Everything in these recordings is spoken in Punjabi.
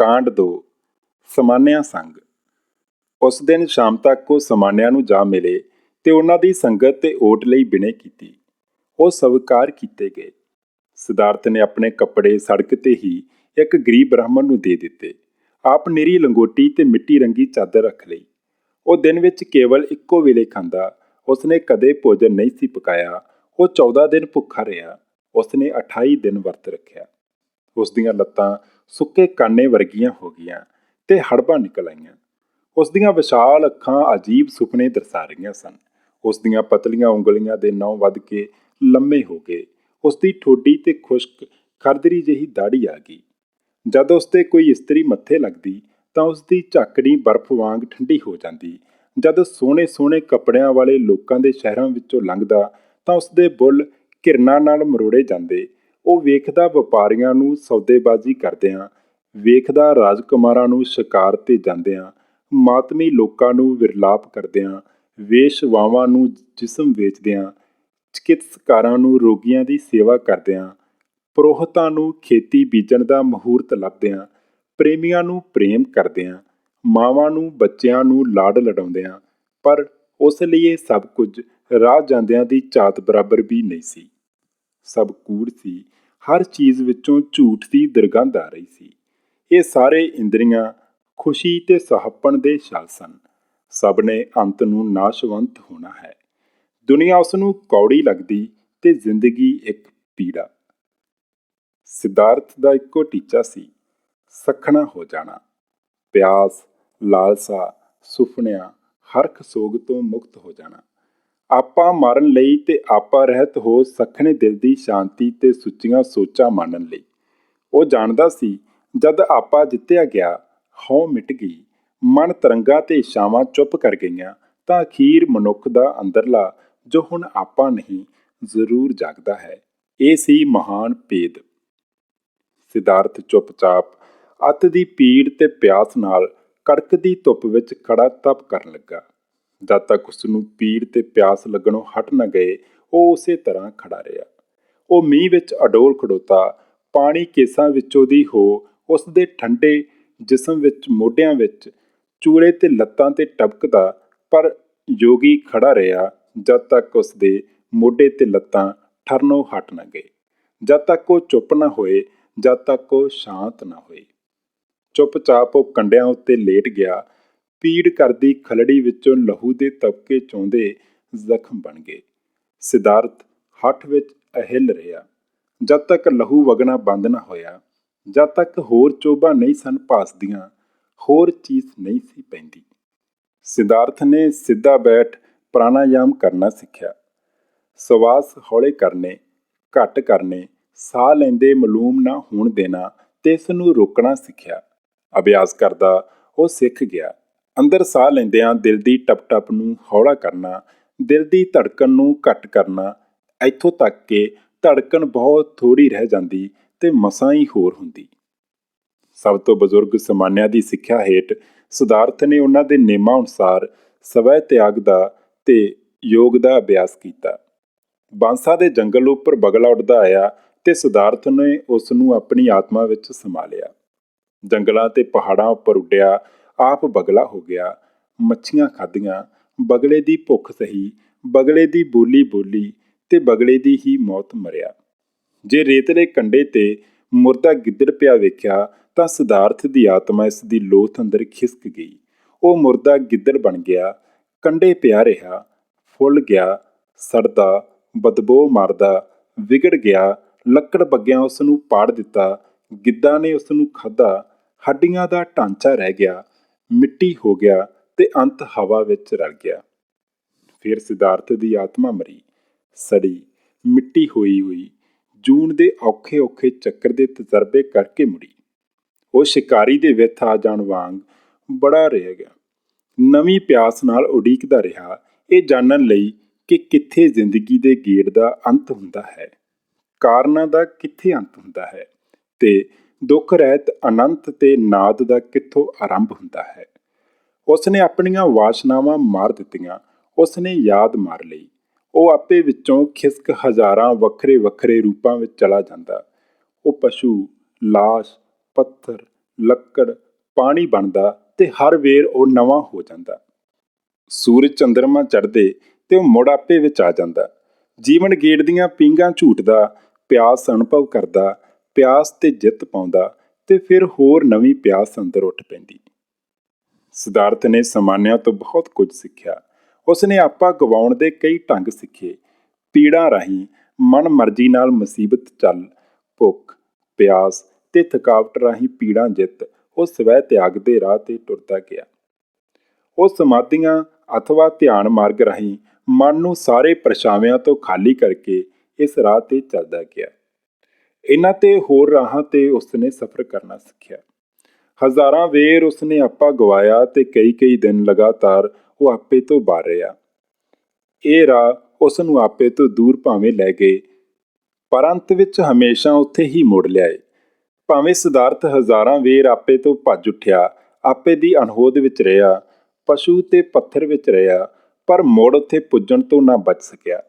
ਕਾਂਡ 2 ਸਮਾਨਿਆ ਸੰਗ। ਉਸ ਦਿਨ ਸ਼ਾਮ ਤੱਕ ਉਹ ਸਮਾਨਿਆਂ ਨੂੰ ਜਾ ਮਿਲੇ ਤੇ ਉਹਨਾਂ ਦੀ ਸੰਗਤ ਤੇ ਓਟ ਲਈ ਬਿਨੇ ਕੀਤੀ। ਉਹ ਸਵੀਕਾਰ ਕੀਤੇ ਗਏ। ਸਿਧਾਰਥ ਨੇ ਆਪਣੇ ਕੱਪੜੇ ਸੜਕ ਤੇ ਹੀ ਇੱਕ ਗਰੀਬ ਬ੍ਰਾਹਮਣ ਨੂੰ ਦੇ ਦਿੱਤੇ। ਆਪ ਨਿਰੀ ਲੰਗੋਟੀ ਤੇ ਮਿੱਟੀ ਰੰਗੀ ਚਾਦਰ ਰੱਖ ਲਈ। ਉਹ ਦਿਨ ਵਿੱਚ ਕੇਵਲ ਇੱਕੋ ਵੇਲੇ ਖਾਂਦਾ ਉਸਨੇ ਕਦੇ ਭੋਜਨ ਨਹੀਂ ਸੀ ਪਕਾਇਆ, ਉਹ 14 ਦਿਨ ਭੁੱਖਾ ਰਿਹਾ ਉਸਨੇ 28 ਦਿਨ ਵਰਤ ਰੱਖਿਆ। ਉਸ ਦੀਆਂ ਲੱਤਾਂ ਸੁੱਕੇ ਕਾਨੇ ਵਰਗੀਆਂ ਹੋ ਗਈਆਂ ਤੇ ਹੜਬਾਂ ਨਿਕਲ ਆਈਆਂ। ਉਸ ਦੀਆਂ ਵਿਸ਼ਾਲ ਅੱਖਾਂ ਅਜੀਬ ਸੁਪਨੇ ਦਰਸਾ ਰਹੀਆਂ ਸਨ। ਉਸ ਦੀਆਂ ਪਤਲੀਆਂ ਉਂਗਲੀਆਂ ਦੇ ਨੌ ਵੱਧ ਕੇ ਲੰਮੇ ਹੋ ਗਏ। ਉਸ ਦੀ ਠੋਡੀ ਤੇ ਖੁਸ਼ਕ ਖਰਦਰੀ ਜਿਹੀ ਦਾੜੀ ਆ ਗਈ। ਜਦ ਉਸ ਤੇ ਕੋਈ ਇਸਤਰੀ ਮੱਥੇ ਲੱਗਦੀ ਤਾਂ ਉਸ ਦੀ ਝਾਕੜੀ ਬਰਫ਼ ਵਾਂਗ ਠੰਡੀ ਹੋ ਜਾਂਦੀ। ਜਦ ਸੋਹਣੇ ਸੋਹਣੇ ਕੱਪੜਿਆਂ ਵਾਲੇ ਲੋਕਾਂ ਦੇ ਸ਼ਹਿਰਾਂ ਵਿੱਚੋਂ ਲੰਘਦਾ ਤਾਂ ਉਸ ਦੇ ਬੁੱਲ ਕਿਰਨਾਂ ਨਾਲ ਮਰੋੜੇ ਜਾਂਦੇ। ਉਹ ਵੇਖਦਾ ਵਪਾਰੀਆਂ ਨੂੰ ਸੌਦੇਬਾਜ਼ੀ ਕਰਦਿਆਂ ਵੇਖਦਾ ਰਾਜਕੁਮਾਰਾਂ ਨੂੰ ਸ਼ਿਕਾਰ ਤੇ ਜਾਂਦਿਆਂ ਮਾਤਮੀ ਲੋਕਾਂ ਨੂੰ ਵਿਰਲਾਪ ਕਰਦਿਆਂ ਵੇਸ਼ਵਾਵਾਂ ਨੂੰ ਜਿਸਮ ਵੇਚਦਿਆਂ ਚਿਕਿਤਸਕਾਰਾਂ ਨੂੰ ਰੋਗੀਆਂ ਦੀ ਸੇਵਾ ਕਰਦਿਆਂ ਪ੍ਰੋਹਤਾਂ ਨੂੰ ਖੇਤੀ ਬੀਜਣ ਦਾ ਮਹੂਰਤ ਲੱਭਦਿਆਂ ਪ੍ਰੇਮੀਆਂ ਨੂੰ ਪ੍ਰੇਮ ਕਰਦਿਆਂ ਮਾਵਾਂ ਨੂੰ ਬੱਚਿਆਂ ਨੂੰ ਲਾਡ ਲਡਾਉਂਦਿਆਂ ਪਰ ਉਸ ਲਈ ਇਹ ਸਭ ਕੁਝ ਰਾਹ ਜਾਂਦਿਆਂ ਦੀ ਝਾਤ ਬਰਾਬਰ ਵੀ ਨਹੀਂ ਸੀ। ਸਭ ਕੂੜ ਸੀ। ਹਰ ਚੀਜ਼ ਵਿੱਚੋਂ ਝੂਠ ਦੀ ਦੁਰਗੰਧ ਆ ਰਹੀ ਸੀ। ਇਹ ਸਾਰੇ ਇੰਦਰੀਆਂ ਖੁਸ਼ੀ ਤੇ ਸਹੱਪਣ ਦੇ ਛਲ ਸਨ। ਸਭ ਨੇ ਅੰਤ ਨੂੰ ਨਾਸ਼ਵੰਤ ਹੋਣਾ ਹੈ। ਦੁਨੀਆ ਉਸ ਨੂੰ ਕੌੜੀ ਲੱਗਦੀ ਤੇ ਜ਼ਿੰਦਗੀ ਇੱਕ ਪੀੜਾ। ਸਿਧਾਰਥ ਦਾ ਇੱਕੋ ਟੀਚਾ ਸੀ, ਸਖਣਾ ਹੋ ਜਾਣਾ। ਪਿਆਸ, ਲਾਲਸਾ, ਸੁਪਨਿਆਂ ਹਰਖ ਸੋਗ ਤੋਂ ਮੁਕਤ ਹੋ ਜਾਣਾ। ਆਪਾ ਮਰਨ ਲਈ ਤੇ ਆਪਾ ਰਹਿਤ ਹੋ ਸਖਣੇ ਦਿਲ ਦੀ ਸ਼ਾਂਤੀ ਤੇ ਸੁੱਚੀਆਂ ਸੋਚਾਂ ਮੰਨਣ ਲਈ। ਉਹ ਜਾਣਦਾ ਸੀ, ਜਦ ਆਪਾ ਜਿੱਤਿਆ ਗਿਆ, ਹਉ ਮਿਟ ਗਈ, ਮਨ ਤਰੰਗਾ ਤੇ ਇਸ਼ਾਵਾਂ ਚੁੱਪ ਕਰ ਗਈਆਂ, ਤਾਂ ਅਖੀਰ ਮਨੁੱਖ ਦਾ ਅੰਦਰਲਾ, ਜੋ ਹੁਣ ਆਪਾ ਨਹੀਂ, ਜ਼ਰੂਰ ਜਾਗਦਾ ਹੈ। ਇਹ ਸੀ ਮਹਾਨ ਭੇਦ। ਸਿਧਾਰਥ ਚੁੱਪਚਾਪ, ਅੱਤ ਦੀ ਪੀੜ ਤੇ ਪਿਆਸ ਨਾਲ ਕੜਕਦੀ ਧੁੱਪ ਵਿੱਚ ਖੜਾ ਤਪ ਕਰਨ ਲੱਗਾ। ਜਦ ਤੱਕ ਉਸ ਨੂੰ ਪੀੜ ਤੇ ਪਿਆਸ ਲੱਗਣੋਂ ਹਟ ਨਾ ਗਏ, ਉਹ ਉਸੇ ਤਰ੍ਹਾਂ ਖੜਾ ਰਿਹਾ। ਉਹ ਮੀਂਹ ਵਿੱਚ ਅਡੋਲ ਖੜੋਤਾ, ਪਾਣੀ ਕੇਸਾਂ ਵਿੱਚੋਂ ਦੀ ਹੋ ਉਸ ਦੇ ਠੰਡੇ ਜਿਸਮ ਵਿੱਚ, ਮੋਢਿਆਂ ਵਿੱਚ ਚੂੜੇ ਤੇ ਲੱਤਾਂ ਤੇ ਟਪਕਦਾ, ਪਰ ਯੋਗੀ ਖੜਾ ਰਿਹਾ, ਜਦ ਤੱਕ ਉਸ ਦੇ ਮੋਢੇ ਤੇ ਲੱਤਾਂ ਠਰਨੋਂ ਹਟ ਨਾ ਗਏ। ਜਦ ਤੱਕ ਉਹ ਚੁੱਪ ਨਾ ਹੋਏ, ਜਦ ਤੱਕ ਉਹ ਸ਼ਾਂਤ ਨਾ ਹੋਏ। ਚੁੱਪਚਾਪ ਉਹ ਕੰਡਿਆਂ ਉੱਤੇ ਲੇਟ ਗਿਆ ਪੀੜ ਕਰਦੀ ਖਲੜੀ ਵਿੱਚੋਂ ਲਹੂ ਦੇ ਤਬਕੇ ਚੋਂਦੇ ਜ਼ਖਮ ਬਣ ਗਏ। ਸਿਧਾਰਥ ਹੱਠ ਵਿੱਚ ਅਹਿਲ ਰਿਹਾ। ਜਦ ਤੱਕ ਲਹੂ ਵਗਣਾ ਬੰਦ ਨਾ ਹੋਇਆ, ਜਦ ਤੱਕ ਹੋਰ ਚੋਬਾ ਨਹੀਂ ਸਨ ਭਾਸਦੀਆਂ, ਹੋਰ ਚੀਜ਼ ਨਹੀਂ ਸੀ ਪੈਂਦੀ। ਸਿਧਾਰਥ ਨੇ ਸਿੱਧਾ ਬੈਠ ਪ੍ਰਾਣਾਯਾਮ ਕਰਨਾ ਸਿੱਖਿਆ। ਸਵਾਸ ਹੌਲੇ ਕਰਨੇ, ਘੱਟ ਕਰਨੇ, ਸਾਹ ਲੈਂਦੇ ਮਲੂਮ ਨਾ ਹੋਣ ਦੇਣਾ ਤੇ ਇਸ ਨੂੰ ਰੋਕਣਾ ਸਿੱਖਿਆ। ਅਭਿਆਸ ਕਰਦਾ ਉਹ ਸਿੱਖ ਗਿਆ। ਅੰਦਰ ਸਾਹ ਲੈਂਦਿਆਂ ਦਿਲ ਦੀ ਟਪ-ਟਪ ਨੂੰ ਹੌਲਾ ਕਰਨਾ, ਦਿਲ ਦੀ ਧੜਕਣ ਨੂੰ ਘੱਟ ਕਰਨਾ, ਇੱਥੋਂ ਤੱਕ ਕਿ ਧੜਕਣ ਬਹੁਤ ਥੋੜੀ ਰਹਿ ਜਾਂਦੀ ਤੇ ਮਸਾਂ ਹੀ ਹੋਰ ਹੁੰਦੀ। ਸਭ ਤੋਂ ਬਜ਼ੁਰਗ ਸਮਾਨਿਆਂ ਦੀ ਸਿੱਖਿਆ ਹੇਠ ਸਿਧਾਰਥ ਨੇ ਉਹਨਾਂ ਦੇ ਨਿਯਮਾਂ ਅਨੁਸਾਰ ਸਵੈ ਤਿਆਗ ਦਾ ਤੇ ਯੋਗ ਦਾ ਅਭਿਆਸ ਕੀਤਾ। ਬਾਂਸਾ ਦੇ ਜੰਗਲ ਉੱਪਰ ਬਗਲਾ ਉੱਡਦਾ ਆਇਆ ਤੇ ਸਿਧਾਰਥ ਨੇ ਉਸ ਨੂੰ ਆਪਣੀ ਆਤਮਾ ਵਿੱਚ ਸਮਾ ਲਿਆ। ਜੰਗਲਾਂ ਤੇ ਪਹਾੜਾਂ ਉੱਪਰ ਉੱਡਿਆ ਆਪ ਬਗਲਾ ਹੋ ਗਿਆ, ਮੱਛੀਆਂ ਖਾਧੀਆਂ, ਬਗਲੇ ਦੀ ਭੁੱਖ ਸਹੀ, ਬਗਲੇ ਦੀ ਬੋਲੀ ਬੋਲੀ ਤੇ ਬਗਲੇ ਦੀ ਹੀ ਮੌਤ ਮਰਿਆ। ਜੇ ਰੇਤਲੇ ਕੰਡੇ ਤੇ ਮੁਰਦਾ ਗਿੱਦੜ ਪਿਆ ਵੇਖਿਆ ਤਾਂ ਸਿਧਾਰਥ ਦੀ ਆਤਮਾ ਇਸ ਦੀ ਲੋਥ ਅੰਦਰ ਖਿਸਕ ਗਈ। ਉਹ ਮੁਰਦਾ ਗਿੱਦੜ ਬਣ ਗਿਆ ਕੰਡੇ ਪਿਆ ਰਿਹਾ, ਫੁੱਲ ਗਿਆ, ਸੜਦਾ, ਬਦਬੋ ਮਾਰਦਾ, ਵਿਗੜ ਗਿਆ, ਲੱਕੜ ਬੱਗਿਆਂ ਉਸ ਨੂੰ ਪਾੜ ਦਿੱਤਾ, ਗਿੱਧਾ ਨੇ ਉਸ ਨੂੰ ਖਾਧਾ, ਹੱਡੀਆਂ ਦਾ ਢਾਂਚਾ ਰਹਿ ਗਿਆ ਮਿੱਟੀ ਹੋ ਗਿਆ ਤੇ ਅੰਤ ਹਵਾ ਵਿੱਚ ਰਲ ਗਿਆ। ਫਿਰ ਸਿਧਾਰਥ ਦੀ ਆਤਮਾ ਮਰੀ। ਸੜੀ, ਮਿੱਟੀ ਹੋਈ ਹੋਈ, ਜੂਨ ਦੇ ਔਖੇ ਔਖੇ ਚੱਕਰ ਦੇ ਤਜਰਬੇ ਕਰਕੇ ਮੁੜੀ। ਉਹ ਸ਼ਿਕਾਰੀ ਦੇ ਵਿੱਥ ਆ ਜਾਣ ਵਾਂਗ ਬੜਾ ਰਹਿ ਗਿਆ। ਨਵੀਂ ਪਿਆਸ ਨਾਲ ਉਡੀਕਦਾ ਰਿਹਾ। ਇਹ ਜਾਣਨ ਲਈ ਕਿ ਕਿੱਥੇ ਜ਼ਿੰਦਗੀ ਦੇ ਗੇੜ ਦਾ ਅੰਤ ਹੁੰਦਾ ਹੈ। ਕਾਰਨਾਂ ਦਾ ਕਿੱਥੇ ਅੰਤ ਹੁੰਦਾ ਹੈ ਤੇ ਦੁੱਖ, ਰਹਿਤ, ਅਨੰਤ ਤੇ ਨਾਦ ਦਾ ਕਿੱਥੋਂ ਆਰੰਭ ਹੁੰਦਾ ਹੈ? ਉਸਨੇ ਆਪਣੀਆਂ ਵਾਸ਼ਨਾਵਾਂ ਮਾਰ ਦਿੱਤੀਆਂ, ਉਸਨੇ ਯਾਦ ਮਾਰ ਲਈ। ਉਹ ਆਪੇ ਵਿੱਚੋਂ ਖਿਸਕ ਹਜ਼ਾਰਾਂ ਵੱਖਰੇ ਵੱਖਰੇ ਰੂਪਾਂ ਵਿੱਚ ਚਲਾ ਜਾਂਦਾ। ਉਹ ਪਸ਼ੂ, ਲਾਸ਼, ਪੱਥਰ, ਲੱਕੜ, ਪਾਣੀ ਬਣਦਾ ਤੇ ਹਰ ਵੇਰ ਉਹ ਨਵਾਂ ਹੋ ਜਾਂਦਾ। ਸੂਰਜ ਚੰਦਰਮਾ ਚੜ੍ਹਦੇ ਤੇ ਉਹ ਮੁੜ ਆਪੇ ਵਿੱਚ ਆ ਜਾਂਦਾ। ਜੀਵਨ ਗੇੜ ਦੀਆਂ ਪੀਂਘਾਂ ਝੂਟਦਾ, ਪਿਆਸ ਅਨੁਭਵ ਕਰਦਾ ਪਿਆਸ ਤੇ ਜਿੱਤ ਪਾਉਂਦਾ ਤੇ ਫਿਰ ਹੋਰ ਨਵੀਂ ਪਿਆਸ ਅੰਦਰ ਉੱਠ ਪੈਂਦੀ। ਸਿਧਾਰਥ ਨੇ ਸਮਾਨਿਆਂ ਤੋਂ ਬਹੁਤ ਕੁਝ ਸਿੱਖਿਆ। ਉਸਨੇ ਆਪਾ ਗਵਾਉਣ ਦੇ ਕਈ ਢੰਗ ਸਿੱਖੇ। ਪੀੜਾਂ ਰਾਹੀਂ ਮਨ ਮਰਜ਼ੀ ਨਾਲ ਮੁਸੀਬਤ ਚੱਲ, ਭੁੱਖ, ਪਿਆਸ ਤੇ ਥਕਾਵਟ ਰਾਹੀਂ ਪੀੜਾਂ ਜਿੱਤ, ਉਹ ਸਵੈ ਤਿਆਗ ਦੇ ਰਾਹ ਤੇ ਟੁਰਦਾ ਗਿਆ। ਉਹ ਸਮਾਧੀਆਂ ਅਥਵਾ ਧਿਆਨ ਮਾਰਗ ਰਾਹੀਂ ਮਨ ਨੂੰ ਸਾਰੇ ਪਰਛਾਵਿਆਂ ਤੋਂ ਖਾਲੀ ਕਰਕੇ ਇਸ ਰਾਹ ਤੇ ਚੱਲਦਾ ਗਿਆ। ਇਹਨਾਂ ਤੇ ਹੋਰ ਰਾਹਾਂ ਤੇ ਉਸਨੇ ਸਫ਼ਰ ਕਰਨਾ ਸਿੱਖਿਆ। ਹਜ਼ਾਰਾਂ ਵੇਰ ਉਸਨੇ ਆਪਾ ਗਵਾਇਆ ਤੇ ਕਈ ਕਈ ਦਿਨ ਲਗਾਤਾਰ ਉਹ ਆਪੇ ਤੋਂ ਬਾਹਰ ਰਿਹਾ। ਇਹ ਰਾਹ ਉਸ ਨੂੰ ਆਪੇ ਤੋਂ ਦੂਰ ਭਾਵੇਂ ਲੈ ਗਏ ਪਰ ਅੰਤ ਵਿੱਚ ਹਮੇਸ਼ਾ ਉੱਥੇ ਹੀ ਮੁੜ ਲਿਆਏ। ਭਾਵੇਂ ਸਿਧਾਰਥ ਹਜ਼ਾਰਾਂ ਵੇਰ ਆਪੇ ਤੋਂ ਭੱਜ ਉੱਠਿਆ, ਆਪੇ ਦੀ ਅਣਹੋਦ ਵਿੱਚ ਰਿਹਾ, ਪਸ਼ੂ ਤੇ ਪੱਥਰ ਵਿੱਚ ਰਿਹਾ, ਪਰ ਮੁੜ ਉੱਥੇ ਪੁੱਜਣ ਤੋਂ ਨਾ ਬਚ ਸਕਿਆ।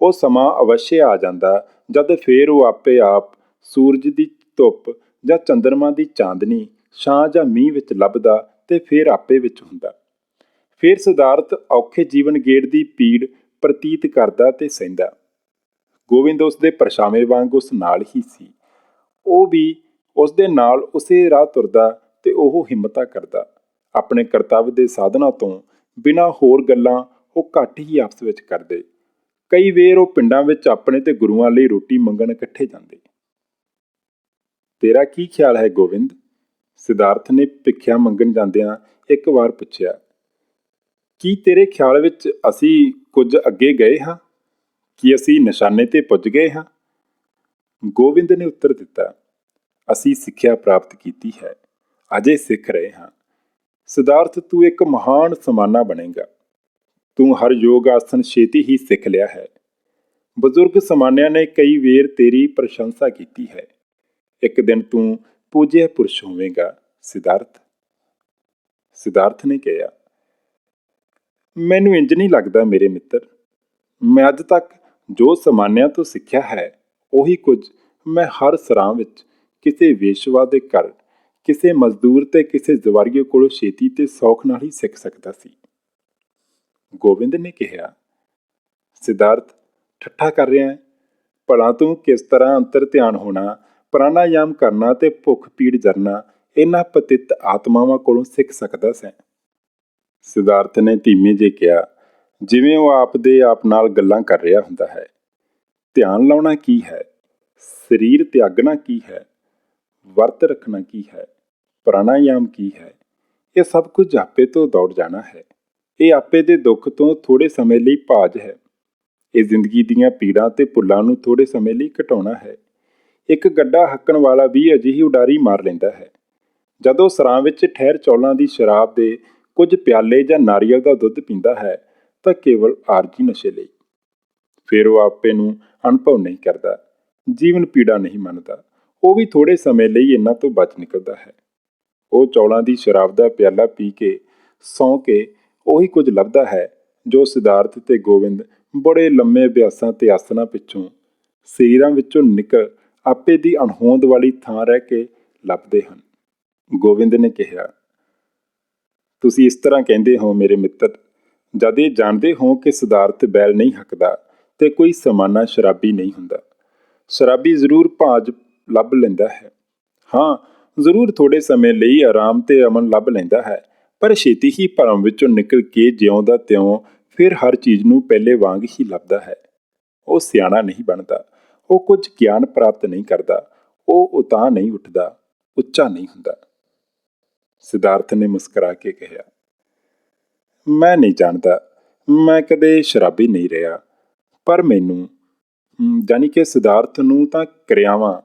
ਉਹ ਸਮਾਂ ਅਵਸ਼ਯ ਆ ਜਾਂਦਾ, ਜਦ ਫੇਰ ਉਹ ਆਪੇ ਆਪ ਸੂਰਜ ਦੀ ਧੁੱਪ ਜਾਂ ਚੰ드ਰਮਾ ਦੀ ਚਾਂਦਨੀ ਛਾਂ ਜਾਂ ਮੀਂਹ ਵਿੱਚ ਲੱਭਦਾ ਤੇ ਫਿਰ ਆਪੇ ਵਿੱਚ ਹੁੰਦਾ। ਫਿਰ ਸਿਧਾਰਥ ਔਖੇ ਜੀਵਨ ਗੇੜ ਦੀ ਪੀੜ ਪ੍ਰਤੀਤ ਕਰਦਾ ਤੇ ਸਹਿੰਦਾ। ਗੋਬਿੰਦ ਉਸ ਦੇ ਪਰਛਾਵੇਂ ਵਾਂਗ ਉਸ ਨਾਲ ਹੀ ਸੀ। ਉਹ ਵੀ ਉਸ ਦੇ ਨਾਲ ਉਸੇ ਰਾਹ ਤੁਰਦਾ ਤੇ ਉਹ ਹਿੰਮਤਾਂ ਕਰਦਾ। ਆਪਣੇ ਕਰਤੱਵ ਦੇ ਸਾਧਨਾ ਤੋਂ ਬਿਨਾਂ ਹੋਰ ਗੱਲਾਂ ਉਹ ਘੱਟ ਹੀ ਆਪਸ ਵਿੱਚ ਕਰਦੇ। ਕਈ ਵੇਰ ਉਹ ਪਿੰਡਾਂ ਵਿੱਚ ਆਪਣੇ ਤੇ ਗੁਰੂਆਂ ਲਈ ਰੋਟੀ ਮੰਗਣ ਇਕੱਠੇ ਜਾਂਦੇ। ਤੇਰਾ ਕੀ ਖਿਆਲ ਹੈ ਗੋਬਿੰਦ ਸਿਧਾਰਥ ਨੇ ਭਿੱਖਿਆ ਮੰਗਣ ਜਾਂਦਿਆਂ ਇੱਕ ਵਾਰ ਪੁੱਛਿਆ, ਕੀ ਤੇਰੇ ਖਿਆਲ ਵਿੱਚ ਅਸੀਂ ਕੁਝ ਅੱਗੇ ਗਏ ਹਾਂ? ਕੀ ਅਸੀਂ ਨਿਸ਼ਾਨੇ ਤੇ ਪੁੱਜ ਗਏ ਹਾਂ? ਗੋਬਿੰਦ ਨੇ ਉੱਤਰ ਦਿੱਤਾ, ਅਸੀਂ ਸਿੱਖਿਆ ਪ੍ਰਾਪਤ ਕੀਤੀ ਹੈ, ਅਜੇ ਸਿੱਖ ਰਹੇ ਹਾਂ। ਸਿਧਾਰਥ, ਤੂੰ ਇੱਕ ਮਹਾਨ ਸਮਾਨਾ ਬਣੇਗਾ। ਤੂੰ ਹਰ ਯੋਗ ਆਸਨ ਛੇਤੀ ਹੀ ਸਿੱਖ ਲਿਆ ਹੈ। ਬਜ਼ੁਰਗ ਸਮਾਨਿਆਂ ਨੇ ਕਈ ਵੇਰ ਤੇਰੀ ਪ੍ਰਸ਼ੰਸਾ ਕੀਤੀ ਹੈ। ਇੱਕ ਦਿਨ ਤੂੰ ਪੂਜਿਆ ਪੁਰਸ਼ ਹੋਵੇਂਗਾ। ਸਿਧਾਰਥ ਸਿਧਾਰਥ ਨੇ ਕਿਹਾ, ਮੈਨੂੰ ਇੰਜ ਨਹੀਂ ਲੱਗਦਾ ਮੇਰੇ ਮਿੱਤਰ। ਮੈਂ ਅੱਜ ਤੱਕ ਜੋ ਸਮਾਨਿਆਂ ਤੋਂ ਸਿੱਖਿਆ ਹੈ, ਉਹੀ ਕੁਝ ਮੈਂ ਹਰ ਸਰਾਂ ਵਿੱਚ ਕਿਸੇ ਵੇਸ਼ਵਾ ਦੇ ਘਰ, ਕਿਸੇ ਮਜ਼ਦੂਰ ਤੇ ਕਿਸੇ ਜ਼ਵਾਰੀਏ ਕੋਲੋਂ ਛੇਤੀ ਤੇ ਸੌਖ ਨਾਲ ਹੀ ਸਿੱਖ ਸਕਦਾ ਸੀ। ਗੋਬਿੰਦ ਨੇ ਕਿਹਾ, ਸਿਧਾਰਥ, ਠੱਠਾ ਕਰ ਰਿਹਾ ਹੈ। ਭਲਾ ਤੂੰ ਕਿਸ ਤਰ੍ਹਾਂ ਅੰਤਰ ਧਿਆਨ ਹੋਣਾ ਪ੍ਰਾਣਾਯਾਮ ਕਰਨਾ ਤੇ ਭੁੱਖ ਪੀੜ ਜਰਨਾ ਇਹਨਾਂ ਪਤਿਤ ਆਤਮਾਵਾਂ ਕੋਲੋਂ ਸਿੱਖ ਸਕਦਾ ਸੈਂ। ਸਿਧਾਰਥ ਨੇ ਧੀਮੇ ਜੇ ਕਿਹਾ, ਜਿਵੇਂ ਉਹ ਆਪ ਦੇ ਆਪ ਨਾਲ ਗੱਲਾਂ ਕਰ ਰਿਹਾ ਹੁੰਦਾ ਹੈ, ਧਿਆਨ ਲਾਉਣਾ ਕੀ ਹੈ? ਸਰੀਰ ਤਿਆਗਣਾ ਕੀ ਹੈ? ਵਰਤ ਰੱਖਣਾ ਕੀ ਹੈ? ਪ੍ਰਾਣਾਯਾਮ ਕੀ ਹੈ? ਇਹ ਸਭ ਕੁਝ ਆਪੇ ਤੋਂ ਦੌੜ ਜਾਣਾ ਹੈ। ਇਹ ਆਪੇ ਦੇ ਦੁੱਖ ਤੋਂ ਥੋੜੇ ਸਮੇਂ ਲਈ ਭਾਜ ਹੈ। ਇਹ ਜ਼ਿੰਦਗੀ ਦੀਆਂ ਪੀੜਾਂ ਤੇ ਭੁੱਲਾਂ ਨੂੰ ਥੋੜੇ ਸਮੇਂ ਲਈ ਘਟਾਉਣਾ ਹੈ। ਇੱਕ ਗੱਡਾ ਹੱਕਣ ਵਾਲਾ ਵੀ ਅਜਿਹੀ ਉਡਾਰੀ ਮਾਰ ਲੈਂਦਾ ਹੈ। ਜਦੋਂ ਸਰਾਂ ਵਿੱਚ ਠਹਿਰ ਚੌਲਾਂ ਦੀ ਸ਼ਰਾਬ ਦੇ ਕੁਝ ਪਿਆਲੇ ਜਾਂ ਨਾਰੀਅਲ ਦਾ ਦੁੱਧ ਪੀਂਦਾ ਹੈ, ਤਾਂ ਕੇਵਲ ਆਰਜੀ ਨਸ਼ੇ ਲਈ। ਫਿਰ ਉਹ ਆਪੇ ਨੂੰ ਅਨੁਭਵ ਨਹੀਂ ਕਰਦਾ, ਜੀਵਨ ਪੀੜਾ ਨਹੀਂ ਮੰਨਦਾ, ਉਹ ਵੀ ਥੋੜੇ ਸਮੇਂ ਲਈ ਇਹਨਾਂ ਤੋਂ ਬਚ ਨਿਕਲਦਾ ਹੈ। ਉਹ ਚੌਲਾਂ ਦੀ ਸ਼ਰਾਬ ਦਾ ਪਿਆਲਾ ਪੀ ਕੇ ਸੌਂ ਕੇ ਉਹੀ ਕੁਝ ਲੱਭਦਾ ਹੈ, ਜੋ ਸਿਧਾਰਥ ਤੇ ਗੋਬਿੰਦ ਬੜੇ ਲੰਮੇ ਅਭਿਆਸਾਂ ਤੇ ਆਸਨਾਂ ਪਿੱਛੋਂ ਸਰੀਰਾਂ ਵਿੱਚੋਂ ਨਿਕਲ ਆਪੇ ਦੀ ਅਣਹੋਂਦ ਵਾਲੀ ਥਾਂ ਰਹਿ ਕੇ ਲੱਭਦੇ ਹਨ। ਗੋਬਿੰਦ ਨੇ ਕਿਹਾ, ਤੁਸੀਂ ਇਸ ਤਰ੍ਹਾਂ ਕਹਿੰਦੇ ਹੋ ਮੇਰੇ ਮਿੱਤਰ, ਜਦ ਇਹ ਜਾਣਦੇ ਹੋ ਕਿ ਸਿਧਾਰਥ ਬੈਲ ਨਹੀਂ ਹੱਕਦਾ ਤੇ ਕੋਈ ਸਮਾਨਾ ਸ਼ਰਾਬੀ ਨਹੀਂ ਹੁੰਦਾ। ਸ਼ਰਾਬੀ ਜ਼ਰੂਰ ਭਾਜ ਲੱਭ ਲੈਂਦਾ ਹੈ। ਹਾਂ, ਜ਼ਰੂਰ ਥੋੜੇ ਸਮੇਂ ਲਈ ਆਰਾਮ ਤੇ ਅਮਨ ਲੱਭ ਲੈਂਦਾ ਹੈ, ਪਰ ਛੇਤੀ ਹੀ ਭਰਮ ਵਿੱਚੋਂ ਨਿਕਲ ਕੇ ਜਿਉਂਦਾ ਤਿਉਂ ਫਿਰ ਹਰ ਚੀਜ਼ ਨੂੰ ਪਹਿਲੇ ਵਾਂਗ ਹੀ ਲੱਭਦਾ ਹੈ। ਉਹ ਸਿਆਣਾ ਨਹੀਂ ਬਣਦਾ। ਉਹ ਕੁਝ ਗਿਆਨ ਪ੍ਰਾਪਤ ਨਹੀਂ ਕਰਦਾ ਉਹ ਉਤਾਂ ਨਹੀਂ ਉੱਠਦਾ ਉੱਚਾ ਨਹੀਂ ਹੁੰਦਾ। ਸਿਧਾਰਥ ਨੇ ਮੁਸਕਰਾ ਕੇ ਕਿਹਾ ਮੈਂ ਨਹੀਂ ਜਾਣਦਾ ਮੈਂ ਕਦੇ ਸ਼ਰਾਬੀ ਨਹੀਂ ਰਿਹਾ ਪਰ ਮੈਨੂੰ ਹਮ, ਜਾਣੀ ਕਿ ਸਿਧਾਰਥ ਨੂੰ ਤਾਂ ਕਿਰਿਆਵਾਂ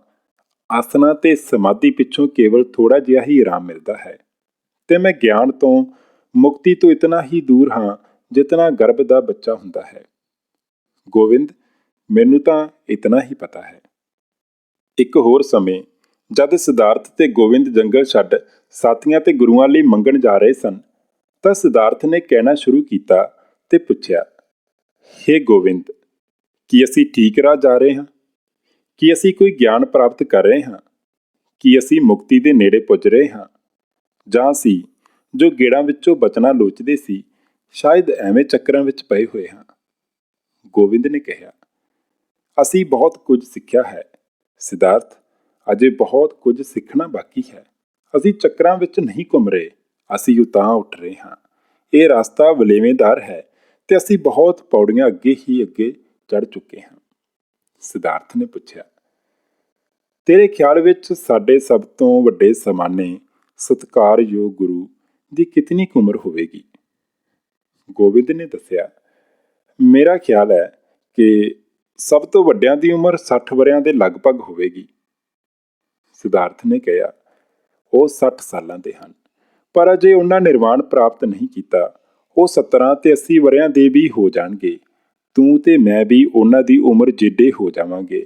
ਆਸਨਾ ਤੇ ਸਮਾਧੀ ਪਿੱਛੋਂ ਕੇਵਲ ਥੋੜਾ ਜਿਹਾ ਹੀ ਆਰਾਮ ਮਿਲਦਾ ਹੈ। ਤੇ ਮੈਂ ਗਿਆਨ ਤੋਂ ਮੁਕਤੀ ਤੋਂ ਇਤਨਾ ਹੀ ਦੂਰ ਹਾਂ ਜਿਤਨਾ ਗਰਭ ਦਾ ਬੱਚਾ ਹੁੰਦਾ ਹੈ। ਗੋਵਿੰਦ ਮੈਨੂੰ ਤਾਂ ਇਤਨਾ ਹੀ ਪਤਾ ਹੈ। ਇੱਕ ਹੋਰ ਸਮੇਂ, ਜਦ ਸਿਧਾਰਥ ਤੇ ਗੋਵਿੰਦ ਜੰਗਲ ਛੱਡ ਸਾਥੀਆਂ ਤੇ ਗੁਰੂਆਂ ਲਈ ਮੰਗਣ ਜਾ ਰਹੇ ਸਨ, ਤਾਂ ਸਿਧਾਰਥ ਨੇ ਕਹਿਣਾ ਸ਼ੁਰੂ ਕੀਤਾ ਤੇ ਪੁੱਛਿਆ हे ਗੋਵਿੰਦ, ਕੀ ਅਸੀਂ ਠੀਕ ਰਾਹ ਜਾ ਰਹੇ ਹਾਂ? ਕੀ ਅਸੀਂ ਕੋਈ ਗਿਆਨ ਪ੍ਰਾਪਤ ਕਰ ਰਹੇ ਹਾਂ? ਕੀ ਅਸੀਂ ਮੁਕਤੀ ਦੇ ਨੇੜੇ ਪੁੱਜ ਰਹੇ ਹਾਂ? ਜਾਂ ਸੀ ਜੋ ਗੇੜਾਂ ਵਿੱਚੋਂ ਬਚਣਾ ਲੋਚਦੇ ਸੀ, ਸ਼ਾਇਦ ਐਵੇਂ ਚੱਕਰਾਂ ਵਿੱਚ ਪਏ ਹੋਏ ਹਾਂ? ਗੋਬਿੰਦ ਨੇ ਕਿਹਾ ਅਸੀਂ ਬਹੁਤ ਕੁਝ ਸਿੱਖਿਆ ਹੈ। ਸਿਧਾਰਥ, ਅਜੇ ਬਹੁਤ ਕੁਝ ਸਿੱਖਣਾ ਬਾਕੀ ਹੈ। ਅਸੀਂ ਚੱਕਰਾਂ ਵਿੱਚ ਨਹੀਂ ਘੁੰਮ ਰਹੇ। ਅਸੀਂ ਉਤਾਂ ਉੱਠ ਰਹੇ ਹਾਂ। ਇਹ ਰਸਤਾ ਵਲੇਵੇਂਦਾਰ ਹੈ ਤੇ ਅਸੀਂ ਬਹੁਤ ਪੌੜੀਆਂ ਅੱਗੇ ਹੀ ਅੱਗੇ ਚੜ ਚੁੱਕੇ ਹਾਂ। ਸਿਧਾਰਥ ਨੇ ਪੁੱਛਿਆ, ਤੇਰੇ ਖਿਆਲ ਵਿੱਚ ਸਾਡੇ ਸਭ ਤੋਂ ਵੱਡੇ ਸਮਾਨੇ ਸਤਕਾਰਯੋਗ ਗੁਰੂ ਦੀ ਕਿਤਨੀ ਕੁ ਉਮਰ ਹੋਵੇਗੀ? ਗੋਬਿੰਦ ਨੇ ਦੱਸਿਆ, ਮੇਰਾ ਖਿਆਲ ਹੈ ਕਿ ਸਭ ਤੋਂ ਵੱਡਿਆਂ ਦੀ ਉਮਰ 60 ਵਰਿਆਂ ਦੇ ਲਗਭਗ ਹੋਵੇਗੀ। ਸਿਧਾਰਥ ਨੇ ਕਿਹਾ, ਉਹ 60 ਸਾਲਾਂ ਦੇ ਹਨ, ਪਰ ਅਜੇ ਉਹਨਾਂ ਨਿਰਵਾਣ ਪ੍ਰਾਪਤ ਨਹੀਂ ਕੀਤਾ। ਉਹ 17 ਤੇ 80 ਵਰਿਆਂ ਦੇ ਵੀ ਹੋ ਜਾਣਗੇ। ਤੂੰ ਤੇ ਮੈਂ ਵੀ ਉਹਨਾਂ ਦੀ ਉਮਰ ਜਿੱਡੇ ਹੋ ਜਾਵਾਂਗੇ।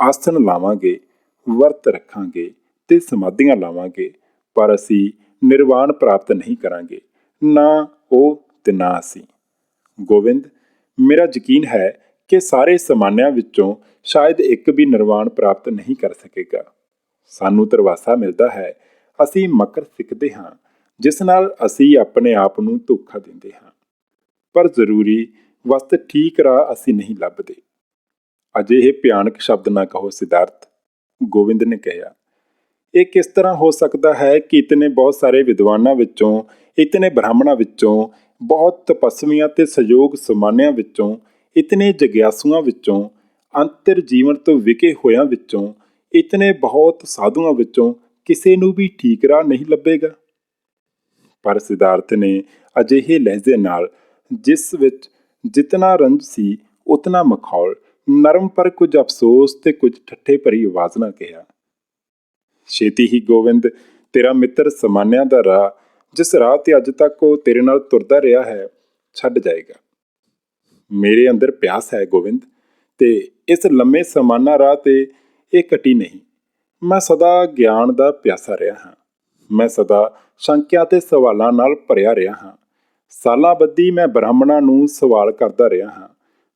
ਆਸਣ ਲਾਵਾਂਗੇ, ਵਰਤ ਰੱਖਾਂਗੇ ਤੇ ਸਮਾਧੀਆਂ ਲਾਵਾਂਗੇ, ਪਰ ਅਸੀਂ ਨਿਰਵਾਣ ਪ੍ਰਾਪਤ ਨਹੀਂ ਕਰਾਂਗੇ। ਨਾ ਉਹ ਤੇ ਨਾ ਅਸੀਂ। ਗੋਬਿੰਦ ਮੇਰਾ ਯਕੀਨ ਹੈ ਕਿ ਸਾਰੇ ਸਮਾਨਿਆਂ ਵਿੱਚੋਂ ਸ਼ਾਇਦ ਇੱਕ ਵੀ ਨਿਰਵਾਣ ਪ੍ਰਾਪਤ ਨਹੀਂ ਕਰ ਸਕੇਗਾ। ਸਾਨੂੰ ਤਰਵਾਸਾ ਮਿਲਦਾ ਹੈ, ਅਸੀਂ ਮਕਰ ਸਿੱਖਦੇ ਹਾਂ, ਜਿਸ ਨਾਲ ਅਸੀਂ ਆਪਣੇ ਆਪ ਨੂੰ ਧੋਖਾ ਦਿੰਦੇ ਹਾਂ। ਪਰ ਜ਼ਰੂਰੀ ਵਸਤ ਠੀਕ ਰਾਹ ਅਸੀਂ ਨਹੀਂ ਲੱਭਦੇ। ਅਜਿਹੇ ਭਿਆਨਕ ਸ਼ਬਦ ਨਾ ਕਹੋ ਸਿਧਾਰਥ ਗੋਬਿੰਦ ਨੇ ਕਿਹਾ। ਇਹ ਕਿਸ ਤਰ੍ਹਾਂ ਹੋ ਸਕਦਾ ਹੈ ਕਿ ਇਤਨੇ ਬਹੁਤ ਸਾਰੇ ਵਿਦਵਾਨਾਂ ਵਿੱਚੋਂ, ਇਤਨੇ ਬ੍ਰਾਹਮਣਾਂ ਵਿੱਚੋਂ, ਬਹੁਤ ਤਪਸਵੀਆਂ ਤੇ ਸਯੋਗ ਸਮਾਨਿਆਂ ਵਿੱਚੋਂ ਇਤਨੇ ਜਗਿਆਸੂਆਂ ਵਿੱਚੋਂ, ਅੰਤਰ ਜੀਵਨ ਤੋਂ ਵਿਕੇ ਹੋਇਆਂ ਵਿੱਚੋਂ, ਇਤਨੇ ਬਹੁਤ ਸਾਧੂਆਂ ਵਿੱਚੋਂ ਕਿਸੇ ਨੂੰ ਵੀ ਠੀਕ ਰਾਹ ਨਹੀਂ ਲੱਭੇਗਾ। ਪਰ ਸਿਧਾਰਥ ਨੇ ਅਜਿਹੇ ਲਹਿਜ਼ੇ ਨਾਲ ਜਿਸ ਵਿੱਚ ਜਿਤਨਾ ਰੰਜ ਸੀ, ਉਤਨਾ ਮਖੌਲ, ਨਰਮ ਪਰ ਕੁਝ ਅਫਸੋਸ ਤੇ ਕੁਝ ਠੱਠੇ ਭਰੀ ਆਵਾਜ਼ ਨਾਲ ਕਿਹਾ, ਛੇਤੀ ਹੀ ਗੋਵਿੰਦ, ਤੇਰਾ ਮਿੱਤਰ ਸਮਾਨਿਆਂ ਦਾ ਰਾਹ, ਜਿਸ ਰਾਹ ਤੇ ਅੱਜ ਤੱਕ ਉਹ ਤੇਰੇ ਨਾਲ ਤੁਰਦਾ ਰਿਹਾ ਹੈ, ਛੱਡ ਜਾਏਗਾ। ਮੇਰੇ ਅੰਦਰ ਪਿਆਸ ਹੈ ਗੋਵਿੰਦ, ਤੇ ਇਸ ਲੰਮੇ ਸਮਾਨਾ ਰਾਹ ਤੇ ਇਹ ਘਟੀ ਨਹੀਂ। ਮੈਂ ਸਦਾ ਗਿਆਨ ਦਾ ਪਿਆਸਾ ਰਿਹਾ ਹਾਂ। ਮੈਂ ਸਦਾ ਸ਼ੰਕਿਆ ਤੇ ਸਵਾਲਾਂ ਨਾਲ ਭਰਿਆ ਰਿਹਾ ਹਾਂ। ਸਾਲਾਂ ਬੱਧੀ ਮੈਂ ਬ੍ਰਾਹਮਣਾਂ ਨੂੰ ਸਵਾਲ ਕਰਦਾ ਰਿਹਾ ਹਾਂ।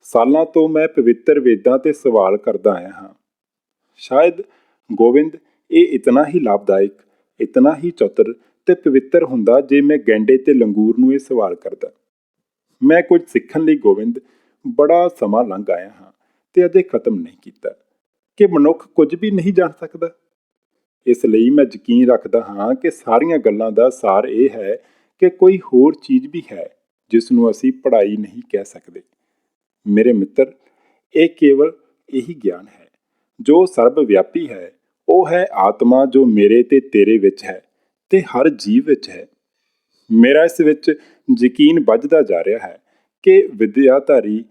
ਸਾਲਾਂ ਤੋਂ ਮੈਂ ਪਵਿੱਤਰ ਵੇਦਾਂ ਤੇ ਸਵਾਲ ਕਰਦਾ ਆਇਆ ਹਾਂ। ਸ਼ਾਇਦ ਗੋਬਿੰਦ ਇਹ ਇਤਨਾ ਹੀ ਲਾਭਦਾਇਕ, ਇਤਨਾ ਹੀ ਚਤੁਰ ਤੇ ਪਵਿੱਤਰ ਹੁੰਦਾ ਜੇ ਮੈਂ ਗੈਂਡੇ ਤੇ ਲੰਗੂਰ ਨੂੰ ਇਹ ਸਵਾਲ ਕਰਦਾ। ਮੈਂ ਕੁਝ ਸਿੱਖਣ ਲਈ ਗੋਬਿੰਦ ਬੜਾ ਸਮਾਂ ਲੰਘ ਆਇਆ ਹਾਂ ਤੇ ਅਜੇ ਖਤਮ ਨਹੀਂ ਕੀਤਾ। ਕਿ ਮਨੁੱਖ ਕੁਝ ਵੀ ਨਹੀਂ ਜਾਣ ਸਕਦਾ। ਇਸ ਲਈ ਮੈਂ ਯਕੀਨ ਰੱਖਦਾ ਹਾਂ ਕਿ ਸਾਰੀਆਂ ਗੱਲਾਂ ਦਾ ਸਾਰ ਇਹ ਹੈ ਕਿ ਕੋਈ ਹੋਰ ਚੀਜ਼ ਵੀ ਹੈ ਜਿਸ ਨੂੰ ਅਸੀਂ ਪੜ੍ਹਾਈ ਨਹੀਂ ਕਹਿ ਸਕਦੇ। ਮੇਰੇ ਮਿੱਤਰ, ਇਹ ਕੇਵਲ ਇਹੀ ਗਿਆਨ ਹੈ। ਜੋ ਸਰਬ ਵਿਆਪੀ ਹੈ, ਉਹ ਹੈ ਆਤਮਾ ਜੋ ਮੇਰੇ ਤੇ ਤੇਰੇ ਵਿੱਚ ਹੈ ਤੇ ਹਰ ਜੀਵ ਵਿੱਚ ਹੈ। ਮੇਰਾ ਇਸ ਵਿੱਚ ਯਕੀਨ ਵੱਧਦਾ ਜਾ ਰਿਹਾ ਹੈ ਕਿ ਵਿਦਿਆਧਾਰੀ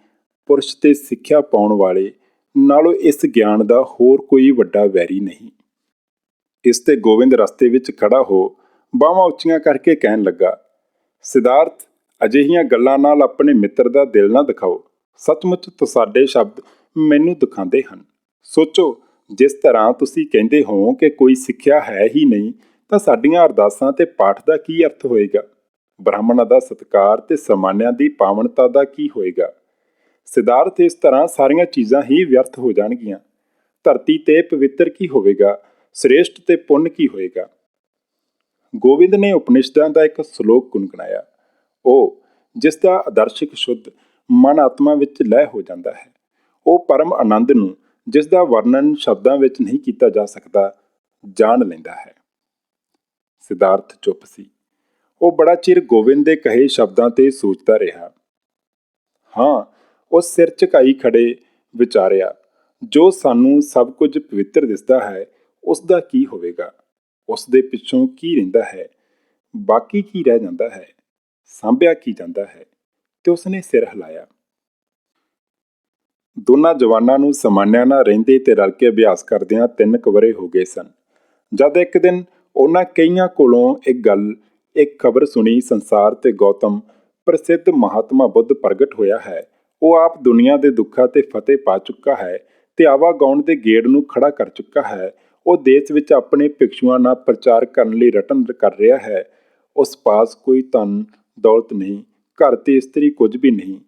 ਪੁਰਸ਼ ਤੇ ਸਿੱਖਿਆ ਪਾਉਣ ਵਾਲੇ ਨਾਲੋਂ ਇਸ ਗਿਆਨ ਦਾ ਹੋਰ ਕੋਈ ਵੱਡਾ ਵੈਰੀ ਨਹੀਂ। ਇਸ ਤੇ ਗੋਬਿੰਦ ਰਸਤੇ ਵਿੱਚ ਖੜਾ ਹੋ ਬਾਹਾਂ ਉੱਚੀਆਂ ਕਰਕੇ ਕਹਿਣ ਲੱਗਾ, ਸਿਧਾਰਥ, ਅਜਿਹੀਆਂ ਗੱਲਾਂ ਨਾਲ ਆਪਣੇ ਮਿੱਤਰ ਦਾ ਦਿਲ ਨਾ ਦਿਖਾਓ। ਸੱਚਮੁੱਚ ਤੁਹਾਡੇ ਸ਼ਬਦ ਮੈਨੂੰ ਦਿਖਾਉਂਦੇ ਹਨ। ਸੋਚੋ, ਜਿਸ ਤਰ੍ਹਾਂ ਤੁਸੀਂ ਕਹਿੰਦੇ ਹੋ ਕਿ ਕੋਈ ਸਿੱਖਿਆ ਹੈ ਹੀ ਨਹੀਂ ਤਾਂ ਸਾਡੀਆਂ ਅਰਦਾਸਾਂ ਤੇ ਪਾਠ ਦਾ ਕੀ ਅਰਥ ਹੋਏਗਾ? ਬ੍ਰਾਹਮਣਾਂ ਦਾ ਸਤਕਾਰ ਤੇ ਸਮਾਨਿਆਂ ਦੀ ਪਾਵਨਤਾ ਦਾ ਕੀ ਹੋਏਗਾ? ਸਿਧਾਰਥ ਇਸ ਤਰ੍ਹਾਂ ਸਾਰੀਆਂ ਚੀਜ਼ਾਂ ਹੀ ਵਿਅਰਥ ਹੋ ਜਾਣਗੀਆਂ। ਧਰਤੀ ਤੇ ਪਵਿੱਤਰ ਕੀ ਹੋਵੇਗਾ? ਸ੍ਰੇਸ਼ਟ ਤੇ ਪੁੰਨ ਕੀ ਹੋਏਗਾ? ਗੋਬਿੰਦ ਨੇ ਉਪਨਿਸ਼ਦਾਂ ਦਾ ਇੱਕ ਸ਼ਲੋਕ ਗੁੰਗਣਾਇਆ ਉਹ, ਜਿਸ ਦਾ ਆਦਰਸ਼ਿਕ ਸ਼ੁੱਧ ਮਨ ਆਤਮਾ ਵਿੱਚ ਲੈ ਹੋ ਜਾਂਦਾ ਹੈ, ਉਹ ਪਰਮ ਆਨੰਦ ਨੂੰ, ਜਿਸ ਦਾ ਵਰਣਨ ਸ਼ਬਦਾਂ ਵਿੱਚ ਨਹੀਂ ਕੀਤਾ ਜਾ ਸਕਦਾ, ਜਾਣ ਲੈਂਦਾ ਹੈ। ਸਿਧਾਰਥ ਚੁੱਪ ਸੀ। ਉਹ ਬੜਾ ਚਿਰ ਗੋਬਿੰਦ ਦੇ ਕਹੇ ਸ਼ਬਦਾਂ ਤੇ ਸੋਚਦਾ ਰਿਹਾ। ਹਾਂ, ਉਹ ਸਿਰ ਝੁਕਾਈ ਖੜੇ ਵਿਚਾਰਿਆ, ਜੋ ਸਾਨੂੰ ਸਭ ਕੁਝ ਪਵਿੱਤਰ ਦਿਸਦਾ ਹੈ ਉਸ ਦਾ ਕੀ ਹੋਵੇਗਾ? ਉਸ ਦੇ ਪਿੱਛੋਂ ਕੀ ਰਹਿੰਦਾ ਹੈ? ਬਾਕੀ ਕੀ ਰਹਿ ਜਾਂਦਾ ਹੈ? ਸਾਂਭਿਆ ਕੀ ਜਾਂਦਾ ਹੈ? ਤੇ ਉਸਨੇ ਸਿਰ ਹਿਲਾਇਆ। ਦੋਨਾਂ ਜਵਾਨਾਂ ਨੂੰ ਸਮਾਨਿਆਂ ਨਾਲ ਰਹਿੰਦੇ ਤੇ ਰਲ ਕੇ ਅਭਿਆਸ ਕਰਦਿਆਂ ਤਿੰਨ ਕਵਰੇ ਹੋ ਗਏ ਸਨ। ਜਦ ਇੱਕ ਦਿਨ ਉਹਨਾਂ ਕਈਆਂ ਕੋਲੋਂ ਇੱਕ ਗੱਲ ਇੱਕ ਖਬਰ ਸੁਣੀ ਸੰਸਾਰ ਤੇ ਗੌਤਮ ਪ੍ਰਸਿੱਧ ਮਹਾਤਮਾ ਬੁੱਧ ਪ੍ਰਗਟ ਹੋਇਆ ਹੈ। ਉਹ ਆਪ ਦੁਨੀਆ ਦੇ ਦੁੱਖਾਂ ਤੇ ਫਤਿਹ ਪਾ ਚੁੱਕਾ ਹੈ ਤੇ ਆਵਾਗਾਉਣ ਦੇ ਗੇੜ ਨੂੰ ਖੜਾ ਕਰ ਚੁੱਕਾ ਹੈ। ਉਹ ਦੇਸ਼ ਵਿੱਚ ਆਪਣੇ ਭਿਕਸ਼ੂਆਂ ਨਾਲ ਪ੍ਰਚਾਰ ਕਰਨ ਲਈ ਰਟਨ ਕਰ ਰਿਹਾ ਹੈ। ਉਸ ਪਾਸ ਕੋਈ ਧਨ, ਦੌਲਤ ਨਹੀਂ, ਘਰ ਤੇ ਇਸਤਰੀ ਕੁਝ ਵੀ ਨਹੀਂ।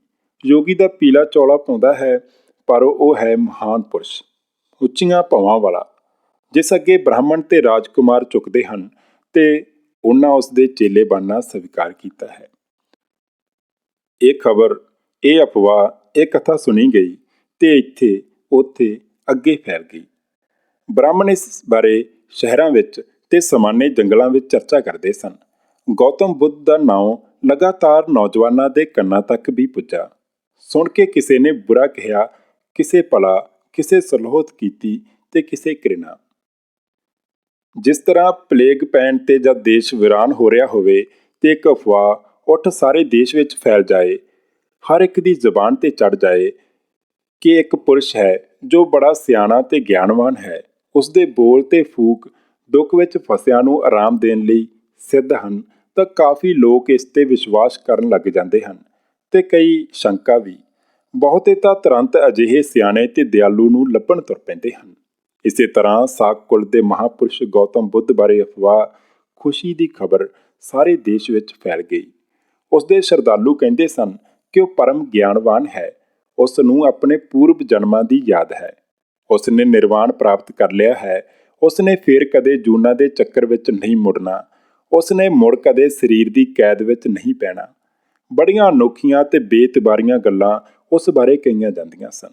ਯੋਗੀ ਦਾ ਪੀਲਾ ਚੌਲਾ ਪਾਉਂਦਾ ਹੈ, ਪਰ ਉਹ ਹੈ ਮਹਾਨ ਪੁਰਸ਼। ਉੱਚੀਆਂ ਭਾਵਾਂ ਵਾਲਾ। ਜਿਸ ਅੱਗੇ ਬ੍ਰਾਹਮਣ ਤੇ ਰਾਜਕੁਮਾਰ ਝੁਕਦੇ ਹਨ ਤੇ ਉਹਨਾਂ ਉਸ ਦੇ ਚੇਲੇ ਬਣਨਾ ਸਵੀਕਾਰ ਕੀਤਾ ਹੈ। ਇਹ ਖਬਰ, ਇਹ ਅਫਵਾਹ, ਇਹ ਕਥਾ ਸੁਣੀ ਗਈ ਤੇ ਇੱਥੇ, ਉੱਥੇ ਅੱਗੇ ਫੈਲ ਗਈ। ਬ੍ਰਾਹਮਣ ਇਸ ਬਾਰੇ ਸ਼ਹਿਰਾਂ ਵਿੱਚ ਤੇ ਸਮਾਨੇ ਜੰਗਲਾਂ ਵਿੱਚ ਚਰਚਾ ਕਰਦੇ ਸਨ। ਗੌਤਮ ਬੁੱਧ ਦਾ ਨਾਮ ਲਗਾਤਾਰ ਨੌਜਵਾਨਾਂ ਦੇ ਕੰਨਾਂ ਤੱਕ ਵੀ ਪੁੱਜਾ। ਸੁਣ ਕੇ ਕਿਸੇ ਨੇ ਬੁਰਾ ਕਿਹਾ, ਕਿਸੇ ਭਲਾ, ਕਿਸੇ ਸਲੋਹਤ ਕੀਤੀ ਤੇ ਕਿਸੇ ਘ੍ਰਿਣਾ। ਜਿਸ ਤਰ੍ਹਾਂ ਪਲੇਗ ਪੈਣ ਤੇ ਜਦ ਦੇਸ਼ ਵਿਰਾਨ ਹੋ ਰਿਹਾ ਹੋਵੇ ਤੇ ਇੱਕ ਅਫਵਾਹ ਉੱਠ ਸਾਰੇ ਦੇਸ਼ ਵਿੱਚ ਫੈਲ ਜਾਏ, ਹਰ ਇੱਕ ਦੀ ਜ਼ੁਬਾਨ ਤੇ ਚੜ ਜਾਏ ਕਿ ਇੱਕ ਪੁਰਸ਼ ਹੈ ਜੋ ਬੜਾ ਸਿਆਣਾ ਤੇ ਗਿਆਨਵਾਨ ਹੈ। ਉਸ ਦੇ ਬੋਲ ਤੇ ਫੂਕ ਦੁੱਖ ਵਿੱਚ ਫਸਿਆਂ ਨੂੰ ਆਰਾਮ ਦੇਣ ਲਈ ਸਿੱਧ ਹਨ ਤਾਂ ਕਾਫੀ ਲੋਕ ਇਸ ਤੇ ਵਿਸ਼ਵਾਸ ਕਰਨ ਲੱਗ ਜਾਂਦੇ ਹਨ ਤੇ ਕਈ ਸ਼ੰਕਾ ਵੀ। ਬਹੁਤੇ ਤਾਂ ਤੁਰੰਤ ਅਜਿਹੇ ਸਿਆਣੇ ਤੇ ਦਿਆਲੂ ਨੂੰ ਲੱਭਣ ਤੁਰ ਪੈਂਦੇ ਹਨ। ਇਸੇ ਤਰ੍ਹਾਂ ਸਾਕ ਕੁਲ ਦੇ ਮਹਾਪੁਰਸ਼ ਗੌਤਮ ਬੁੱਧ ਬਾਰੇ ਅਫਵਾਹ, ਖੁਸ਼ੀ ਦੀ ਖਬਰ ਸਾਰੇ ਦੇਸ਼ ਵਿੱਚ ਫੈਲ ਗਈ। ਉਸ ਦੇ ਸ਼ਰਧਾਲੂ ਕਹਿੰਦੇ ਸਨ ਕਿ ਉਹ ਪਰਮ ਗਿਆਨਵਾਨ ਹੈ। ਉਸ ਨੂੰ ਆਪਣੇ ਪੂਰਵ ਜਨਮਾਂ ਦੀ ਯਾਦ ਹੈ। ਉਸ ਨੇ ਨਿਰਵਾਣ ਪ੍ਰਾਪਤ ਕਰ ਲਿਆ ਹੈ। ਉਸ ਨੇ ਫਿਰ ਕਦੇ ਜੂਨਾ ਦੇ ਚੱਕਰ ਵਿੱਚ ਨਹੀਂ ਮੁੜਨਾ। ਉਸ ਨੇ ਮੁੜ ਕਦੇ ਸਰੀਰ ਦੀ ਕੈਦ ਵਿੱਚ ਨਹੀਂ ਪੈਣਾ। ਬੜੀਆਂ ਅਨੋਖੀਆਂ ਤੇ ਬੇਤਬਾਰੀਆਂ ਗੱਲਾਂ ਉਸ ਬਾਰੇ ਕਹੀਆਂ ਜਾਂਦੀਆਂ ਸਨ।